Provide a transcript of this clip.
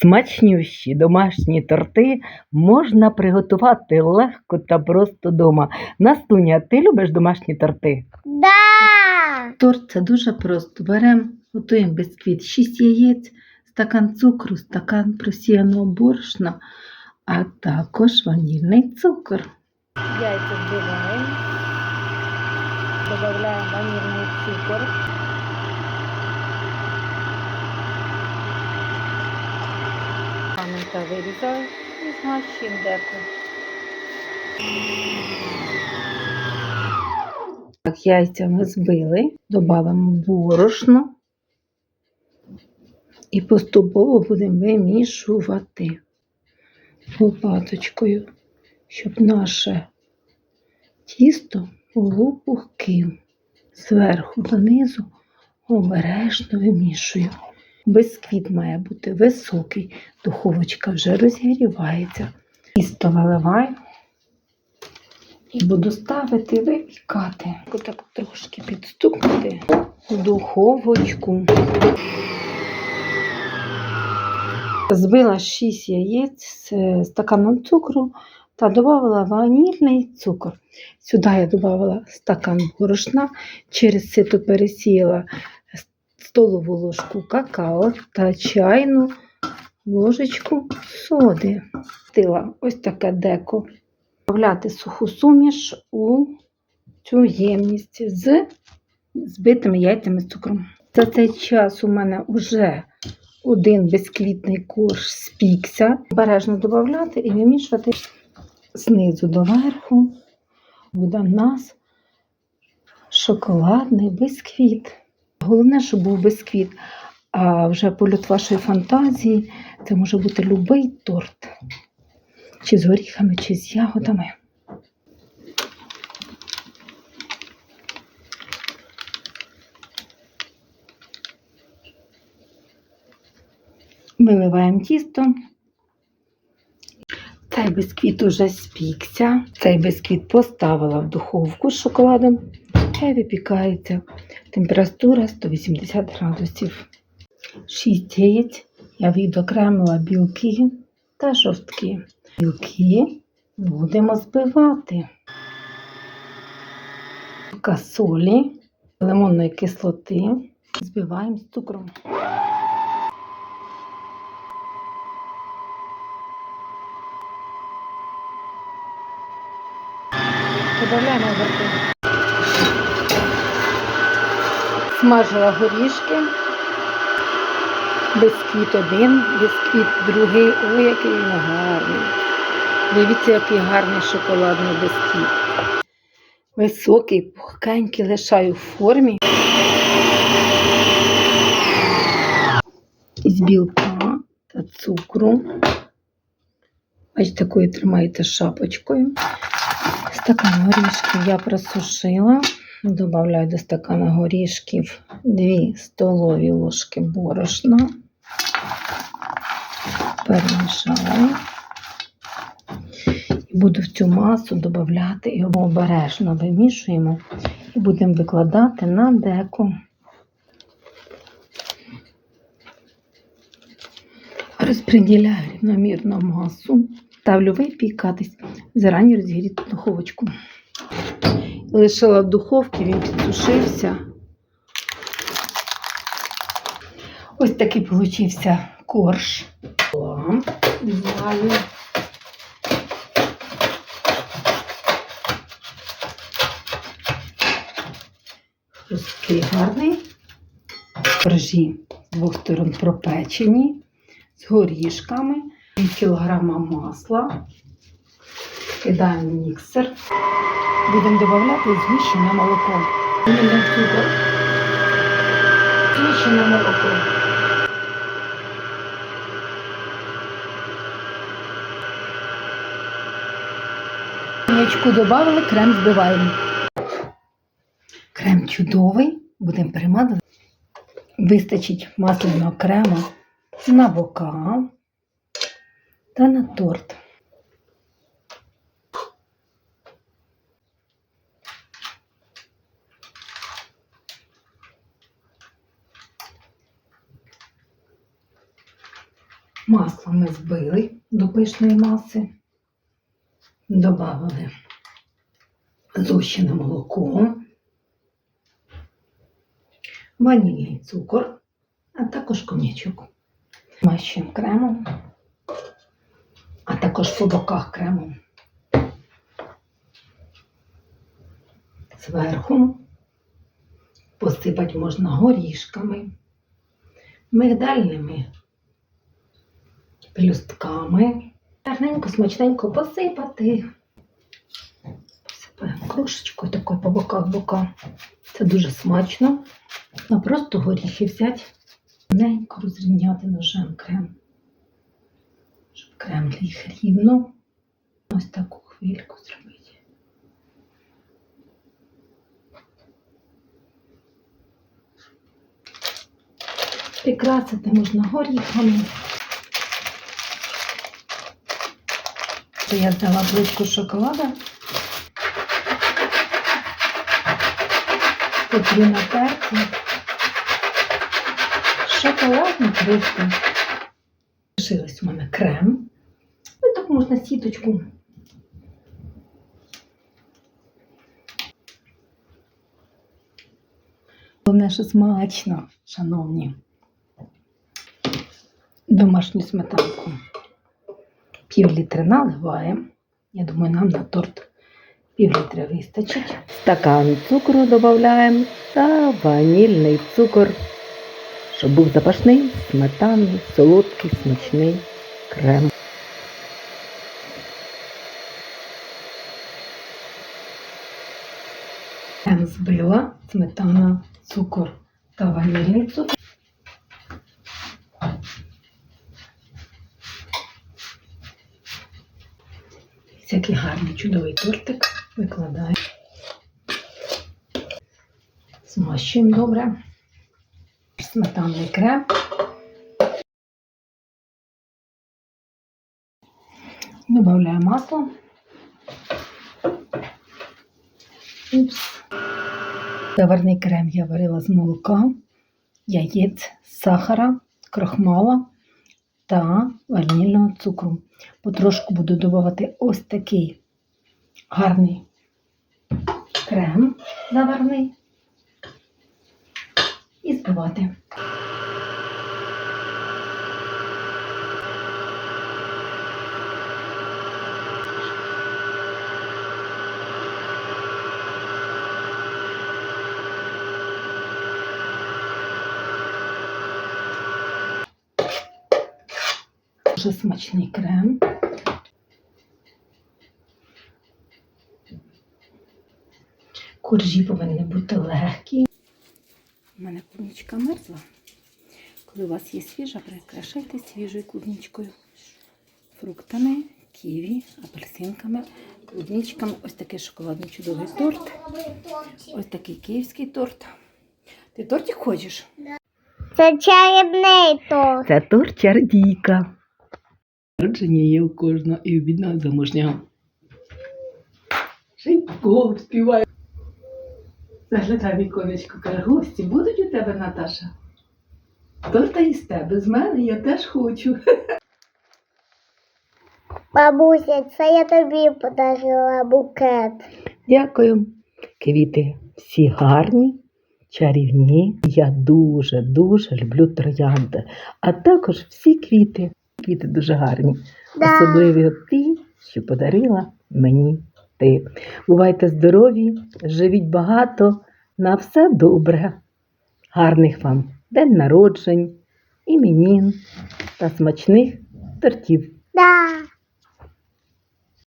Смачнющі домашні торти можна приготувати легко та просто дома. Настуня, ти любиш домашні торти? Да! Торт це дуже просто. Беремо, готуємо бісквіт, 6 яєць, стакан цукру, стакан просіяного борошна, а також ванільний цукор. Яйця збиваємо, додаємо ванільний цукор. Та вирізаю і змащуємо деко. Так, яйця ми збили, додамо борошно і поступово будемо вимішувати лопаточкою, щоб наше тісто було пухким. Зверху донизу обережно вимішую. Бисквіт має бути високий, духовочка вже розігрівається. Тісто виливаю і буду ставити випікати. Отак трошки підстукати в духовочку. Збила 6 яєць з стаканом цукру та додала ванільний цукор. Сюди я додала стакан борошна, через сито пересіяла столову ложку какао та чайну ложечку соди. Стила ось таке деко. Вставляти суху суміш у цю ємність з збитими яйцями з цукром. За цей час у мене вже один безквітний корж спікся. Обережно додати і вимішувати знизу до верху. Буде в нас шоколадний бисквіт. Головне, щоб був бисквіт. А вже польот вашої фантазії це може бути будь-який торт. Чи з горіхами, чи з ягодами. Виливаємо тісто. Цей бисквіт уже спікся. Цей бисквіт поставила в духовку з шоколадом. Хай випікається. Температура 180 градусів. 6 яєць я відокремила білки та жовтки. Білки будемо збивати. Така солі, лимонної кислоти. Збиваємо з цукром. Додаємо верхи. Смажила горішки. Бисквіт один, бисквіт другий. Ой, який він гарний. Дивіться, який гарний шоколадний бисквіт. Високий, пухкенький, лишаю в формі. Із білка та цукру. Ось такою тримаєте шапочкою. Стакан горішків я просушила. Добавляю до стакана горішків 2 столові ложки борошна. Перемішаю. І буду в цю масу додати і обережно вимішуємо і будемо викладати на деко. Розподіляю рівномірно масу. Ставлю випікатись зарані розігріту духовочку. Лишила в духовці, він підсушився. Ось такий получився корж. Знаю. Хрусткий гарний. Коржі з двох сторон пропечені, з горішками, кілограма масла. Кидаємо міксер. Будемо додавати змішане молоко. Цукор. Молоко. Конячку додали, крем збиваємо. Крем чудовий, будемо перемазувати. Вистачить масляного крему на бока та на торт. Масло ми збили до пишної маси. Добавили згущене молоко, ванільний цукор, а також конячок. Мащуємо кремом, а також по боках кремом. Зверху посипати можна горішками, мигдальними пелюстками. Гарненько, смачненько посипати. Посипаємо кружечкою такою по боках бока. Це дуже смачно. А просто горіхи взяти, гарненько розрівняти ножем крем. Щоб крем ліг рівно. Ось таку хвильку зробити. Прикрасити можна горіхами. Це я взяла плитку шоколада. Тут є натерті. Шоколадні плитки. Лишилось у мене крем. І так можна сіточку. Головне, що смачно, шановні. Домашню сметанку пів літри наливаємо. Я думаю, нам на торт пів літра вистачить. Стакан цукру додаємо та ванільний цукор, щоб був запашний, сметанний, солодкий, смачний крем. Крем збила, сметана, цукор та ванільний цукор. Всякий гарний чудовий тортик викладаємо. Змащуємо добре. Сметанний крем. Добавляю масло. Упс. Заварний крем я варила з молока, яєць, сахара, крохмала та ванільного цукру. Потрошку буду додавати ось такий гарний крем заварний і збивати. Дуже смачний крем. Коржі повинні бути легкі. У мене клубничка мерзла. Коли у вас є свіжа, прикрашайте свіжою клубничкою. Фруктами, ківі, апельсинками, клубничками. Ось такий шоколадний чудовий торт. Ось такий київський торт. Ти тортик хочеш? Це чарівний торт. Це торт чардійка. Народження є у кожного і у бідного заможнього. Шибко співає. Заглядай віконечко, каже, гості будуть у тебе, Наташа? Торта із тебе, з мене я теж хочу. Бабуся, це я тобі подарила букет. Дякую. Квіти всі гарні, чарівні. Я дуже-дуже люблю троянди. А також всі квіти. Квіти дуже гарні. Да. Особливі ті, що подарила мені ти. Бувайте здорові, живіть багато, на все добре. Гарних вам день народжень, іменін та смачних тортів. Да.